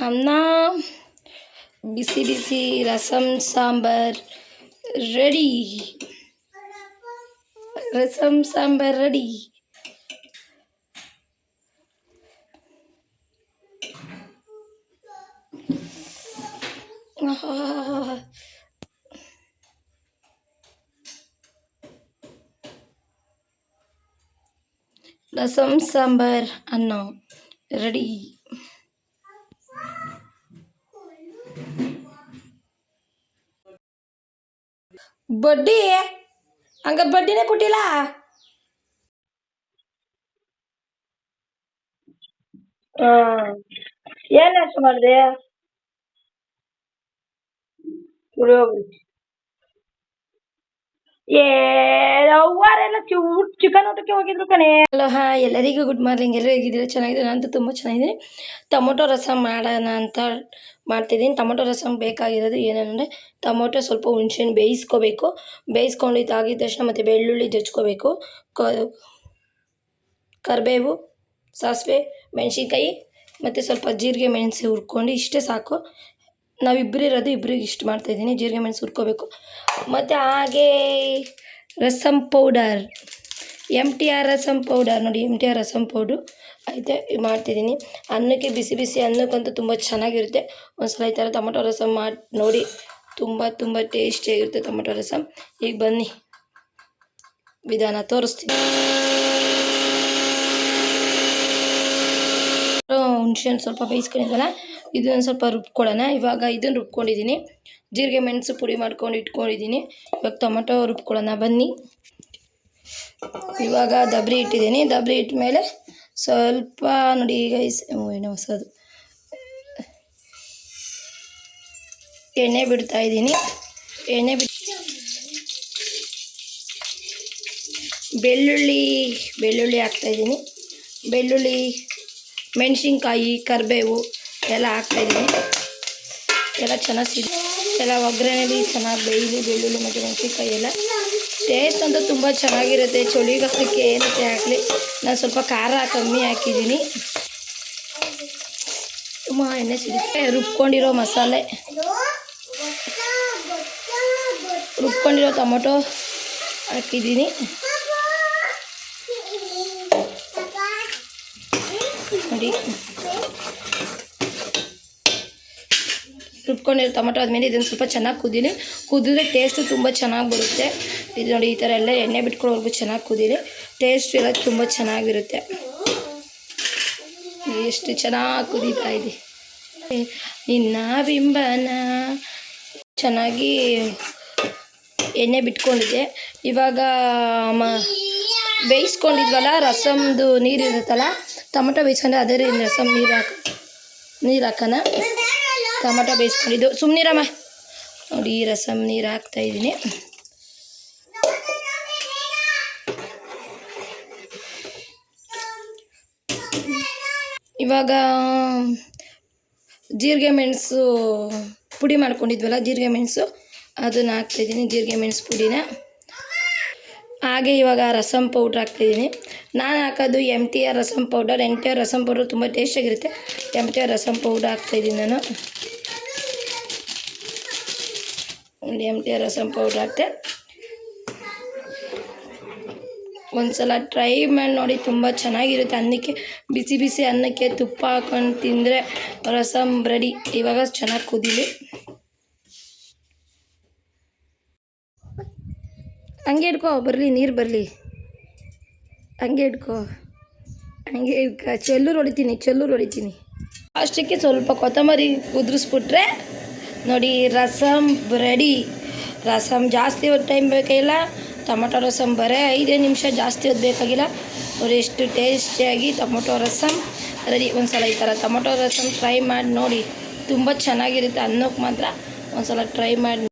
ಅನ್ನ ಬಿಸಿ ಬಿಸಿ ರಸಂ ಸಾಂಬಾರ್ ರೆಡಿ ರಸಂ ಸಾಂಬಾರ್ ರೆಡಿ ಆಹಾ. ರಸಂ ಸಾಂಬಾರ್ ಅನ್ನ ರೆಡಿ ಬಡ್ಡಿ ಹಂಗಾರೆ ಬಡ್ಡಿನೇ ಕೊಟ್ಟಿಲ್ಲ ಏನು ಅಷ್ಟು ಮಾಡಿದೆ ಏ ಅವ್ವಾರೆಲ್ಲ ಚಿಕನ್ ಊಟಕ್ಕೆ ಹೋಗಿದ್ರು ಕಣೆ. ಹಲೋ ಹಾ ಎಲ್ಲರಿಗೂ ಗುಡ್ ಮಾರ್ನಿಂಗ್ ಎಲ್ಲರೂ ಹೇಗಿದ್ದೀರಾ? ಚೆನ್ನಾಗಿದೆ ನಾನಂತೂ ತುಂಬ ಚೆನ್ನಾಗಿದ್ದೀನಿ. ಟೊಮೊಟೊ ರಸಂ ಮಾಡೋಣ ಅಂತ ಮಾಡ್ತಿದ್ದೀನಿ. ಟೊಮೊಟೊ ರಸಂ ಬೇಕಾಗಿರೋದು ಏನಂದರೆ, ಟೊಮೊಟೊ ಸ್ವಲ್ಪ ಹುಣ್ಸೆಹಣ್ಣು ಬೇಯಿಸ್ಕೋಬೇಕು. ಬೇಯಿಸ್ಕೊಂಡು ಇದಾಗಿದ ತಕ್ಷಣ ಮತ್ತು ಬೆಳ್ಳುಳ್ಳಿ ಜಜ್ಕೋಬೇಕು. ಕರಿಬೇವು, ಸಾಸಿವೆ, ಮೆಣಸಿನ್ಕಾಯಿ ಮತ್ತು ಸ್ವಲ್ಪ ಜೀರಿಗೆ ಮೆಣಸು ಹುರ್ಕೊಂಡು ಇಷ್ಟೇ ಸಾಕು. ನಾವಿಬ್ಬರು ಇರೋದು ಇಬ್ಬರಿಗೆ ಇಷ್ಟು ಮಾಡ್ತಾಯಿದ್ದೀನಿ ಜೀರಿಗೆ ಮೆಣಸು ಹುರ್ಕೋಬೇಕು. ಮತ್ತು ಹಾಗೇ rasam powder M T R rasam powder ನೋಡಿ M T R rasam powder ಐತೆ ಮಾಡ್ತಿದ್ದೀನಿ. ಅನ್ನಕ್ಕೆ ಬಿಸಿ ಬಿಸಿ ಅನ್ನಕ್ಕಂತೂ ತುಂಬ ಚೆನ್ನಾಗಿರುತ್ತೆ. ಒಂದ್ಸಲ ಈ ಥರ ಟೊಮೊಟೊ ರಸಂ ಮಾಡಿ, ನೋಡಿ, ತುಂಬ ತುಂಬ ಟೇಸ್ಟಿಯಾಗಿರುತ್ತೆ ಟೊಮೊಟೊ ರಸಂ. ಈಗ ಬನ್ನಿ. ವಿಧಾನ ತೋರಿಸ್ತೀನಿ. ಹುಣ್ಸೆಹಣ್ಣು ಸ್ವಲ್ಪ ಬೇಯಿಸ್ಕೊಂಡಿದ್ವಲ್ಲ? ಇದನ್ನು ಸ್ವಲ್ಪ ರುಬ್ಕೊಳ್ಳೋಣ. ಇವಾಗ ಇದನ್ನು ರುಬ್ಕೊಂಡಿದ್ದೀನಿ. ಜೀರಿಗೆ ಮೆಣಸು ಪುಡಿ ಮಾಡ್ಕೊಂಡು ಇಟ್ಕೊಂಡಿದ್ದೀನಿ. ಇವಾಗ ಟೊಮೊಟೊ ರುಬ್ಕೊಳ್ಳೋಣ. ಬನ್ನಿ. ಇವಾಗ ದಬ್ರಿ ಇಟ್ಟಿದ್ದೀನಿ. ದಬ್ರಿ ಇಟ್ಟ ಮೇಲೆ ಸ್ವಲ್ಪ ನೋಡಿ ಈಗ ಏನೋ ಹೊಸದು. ಎಣ್ಣೆ ಬಿಡ್ತಾ ಇದ್ದೀನಿ. ಎಣ್ಣೆ ಬಿಟ್ಟು ಬೆಳ್ಳುಳ್ಳಿ ಬೆಳ್ಳುಳ್ಳಿ ಹಾಕ್ತಾಯಿದ್ದೀನಿ ಬೆಳ್ಳುಳ್ಳಿ, ಮೆಣಸಿನ್ಕಾಯಿ, ಕರಿಬೇವು. ಎಲ್ಲ ಹಾಕ್ತಾಯಿದ್ದೀನಿ ಎಲ್ಲ ಚೆನ್ನಾಗಿ ಸಿಡಿ ಎಲ್ಲ ಒಗ್ಗರಣೆಲಿ ಚೆನ್ನಾಗಿ ಬೇಯಿಲಿ ಬೆಳ್ಳುಳ್ಳಿ ಮತ್ತು ಮೆಣಸಿನ್ಕಾಯಿ ಎಲ್ಲ. ಟೇಸ್ಟ್ ಅಂತೂ ತುಂಬ ಚೆನ್ನಾಗಿರುತ್ತೆ. ಚಳಿಗಾಲಕ್ಕೆ ಏನಕ್ಕೆ ಹಾಕಲಿ? ನಾನು ಸ್ವಲ್ಪ ಖಾರ ಕಮ್ಮಿ ಹಾಕಿದ್ದೀನಿ. ತುಂಬ ಎಣ್ಣೆ ಸಿಗುತ್ತೆ ರುಬ್ಕೊಂಡಿರೋ ಮಸಾಲೆ. ರುಬ್ಕೊಂಡಿರೋ ಟೊಮೊಟೊ ಹಾಕಿದ್ದೀನಿ. ನೋಡಿ. ರುಬ್ಕೊಂಡಿರೋ ಟೊಮೊಟೊ ಆದಮೇಲೆ ಇದನ್ನು ಸ್ವಲ್ಪ ಚೆನ್ನಾಗಿ ಕುದೀನಿ ಕುದಿದ್ರೆ ಟೇಸ್ಟು ತುಂಬ ಚೆನ್ನಾಗಿ ಬರುತ್ತೆ. ಇದು ನೋಡಿ ಈ ಥರ ಎಲ್ಲ ಎಣ್ಣೆ ಬಿಟ್ಕೊಳ್ಳೋವರೆಗೂ ಚೆನ್ನಾಗಿ ಕುದೀನಿ ಟೇಸ್ಟ್ ಎಲ್ಲ ತುಂಬ ಚೆನ್ನಾಗಿರುತ್ತೆ. ಎಷ್ಟು ಚೆನ್ನಾಗಿ ಕುದೀತಾ ಇದೆ. ನಿನ್ನ ಬಿಂಬನ ಚೆನ್ನಾಗಿ ಎಣ್ಣೆ ಬಿಟ್ಕೊಂಡಿದ್ದೆ. ಇವಾಗ, ಮ, ಬೇಯಿಸ್ಕೊಂಡಿದ್ವಲ್ಲ, ರಸಮ್ದು ನೀರು ಇರುತ್ತಲ್ಲ, ಟೊಮೊಟೊ ಬೇಯಿಸ್ಕೊಂಡ್ರೆ ಅದೇ ರಸಮ್ ನೀರು ಹಾಕಿ, ನೀರು ಹಾಕೋಣ ಟೊಮೊಟೊ ಬೇಯಿಸ್ಕೊಂಡಿದ್ದು. ಸುಮ್ಮನಿರಮ್ಮ ನೋಡಿ ರಸಮ್ ನೀರು ಹಾಕ್ತಾಯಿದ್ದೀನಿ ಇವಾಗ, ಜೀರಿಗೆ ಮೆಣಸು ಪುಡಿ ಮಾಡ್ಕೊಂಡಿದ್ವಲ್ಲ, ಜೀರಿಗೆ ಮೆಣಸು. ಅದನ್ನು ಹಾಕ್ತಾಯಿದ್ದೀನಿ ಜೀರಿಗೆ ಮೆಣಸು ಪುಡಿನ. ಹಾಗೆ ಇವಾಗ ರಸಮ್ ಪೌಡ್ರ್ ಹಾಕ್ತಿದ್ದೀನಿ. ನಾನು ಹಾಕೋದು M T R rasam powder M T R rasam powder ತುಂಬ ಟೇಸ್ಟಾಗಿರುತ್ತೆ M T R rasam powder ಹಾಕ್ತಾಯಿದ್ದೀನಿ ನಾನು. M T R rasam powder ಹಾಕ್ತೆ. ಒಂದ್ಸಲ ಟ್ರೈ ಮಾಡಿ ನೋಡಿ, ತುಂಬ ಚೆನ್ನಾಗಿರುತ್ತೆ. ಅನ್ನಕ್ಕೆ ಬಿಸಿ ಬಿಸಿ ಅನ್ನಕ್ಕೆ ತುಪ್ಪ ಹಾಕೊಂಡು ತಿಂದರೆ ರಸಮ್ ರೆಡಿ ಇವಾಗ ಚೆನ್ನಾಗಿ ಕುದೀಲಿ. ಹಂಗೆ ಇಟ್ಕೋ ಬರಲಿ, ನೀರು ಬರಲಿ. ಹಂಗೆ ಇಟ್ಕೋ ಹಂಗೆ ಇಟ್ಕ ಚೆಲ್ಲೂರು ಹೊಡಿತೀನಿ ಚೆಲ್ಲೂರು ಹೊಡಿತೀನಿ. ಅಷ್ಟಕ್ಕೆ ಸ್ವಲ್ಪ ಕೊತ್ತಂಬರಿ ಉದುರಿಸ್ಬಿಟ್ರೆ, ನೋಡಿ ರಸಮ್ ರೆಡಿ ರಸಮ್ ಜಾಸ್ತಿ ಹೊತ್ತು ಟೈಮ್ ಬೇಕಾಗಿಲ್ಲ. ಟೊಮೊಟೊ ರಸಮ್ ಬರೀ ಐದೇ ನಿಮಿಷ ಜಾಸ್ತಿ ಹೊತ್ತು ಬೇಕಾಗಿಲ್ಲ. ನೋಡಿ ಎಷ್ಟು ಟೇಸ್ಟಿಯಾಗಿ ಟೊಮೊಟೊ ರಸಮ್ ರೆಡಿ ಒಂದು ಸಲ ಈ ಥರ ಟೊಮೊಟೊ ರಸಮ್ ಟ್ರೈ ಮಾಡಿ ನೋಡಿ, ತುಂಬ ಚೆನ್ನಾಗಿರುತ್ತೆ ಅನ್ನೋಕ್ಕೆ ಮಾತ್ರ ಒಂದು ಸಲ ಟ್ರೈ ಮಾಡಿ